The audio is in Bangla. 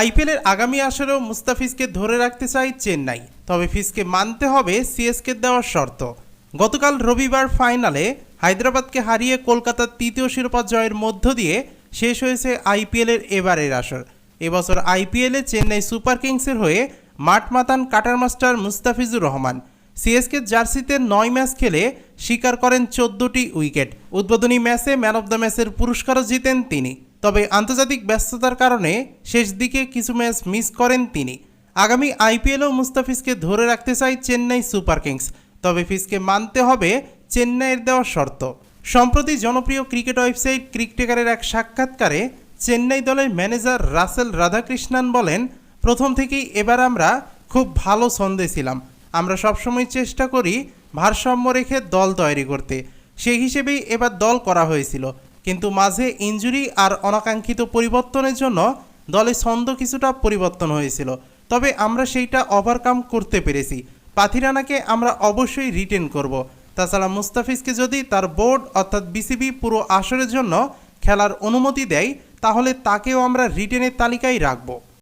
আইপিএলের আগামী আসরেও মুস্তাফিজকে ধরে রাখতে চাই চেন্নাই, তবে ফিজকে মানতে হবে সিএসকে দেওয়ার শর্ত। গতকাল রবিবার ফাইনালে হায়দ্রাবাদকে হারিয়ে কলকাতার তৃতীয় শিরোপা জয়ের মধ্য দিয়ে শেষ হয়েছে আইপিএলের এবারের আসর। এবছর আইপিএলে চেন্নাই সুপার কিংসের হয়ে মাঠ মাতান cutter master Mustafizur Rahman. CSK জার্সিতে নয় ম্যাচ খেলে স্বীকার করেন চোদ্দটি উইকেট। উদ্বোধনী ম্যাচে ম্যান অব দ্য ম্যাচের পুরস্কারও জিতেন তিনি। তবে আন্তর্জাতিক ব্যস্ততার কারণে শেষ দিকে কিছু ম্যাচ মিস করেন তিনি। আগামী আইপিএলও মুস্তাফিজকে ধরে রাখতে চায় চেন্নাই সুপার কিংস, তবে ফিজকে মানতে হবে চেন্নাইয়ের দেওয়া শর্ত। সম্প্রতি জনপ্রিয় ক্রিকেট ওয়েবসাইট ক্রিকটেকারের এক সাক্ষাৎকারে চেন্নাই দলের ম্যানেজার রাসেল রাধাকৃষ্ণান বলেন, প্রথম থেকেই এবার আমরা খুব ভালো ছন্দে ছিলাম। আমরা সবসময় চেষ্টা করি ভারসাম্য রেখে দল তৈরি করতে। সেই হিসেবেই এবার দল করা হয়েছিল। কিন্তু মাঝে ইঞ্জুরি আর অনাকাঙ্ক্ষিত পরিবর্তনের জন্য দলে ছন্দ কিছুটা পরিবর্তন হয়েছিল। তবে আমরা সেইটা ওভারকাম করতে পেরেছি। পাথিরানাকে আমরা অবশ্যই রিটেন করব। তাছাড়া মুস্তাফিজকে যদি তার বোর্ড অর্থাৎ বিসিবি পুরো আসরের জন্য খেলার অনুমতি দেয়, তাহলে তাকেও আমরা রিটেনের তালিকায় রাখব।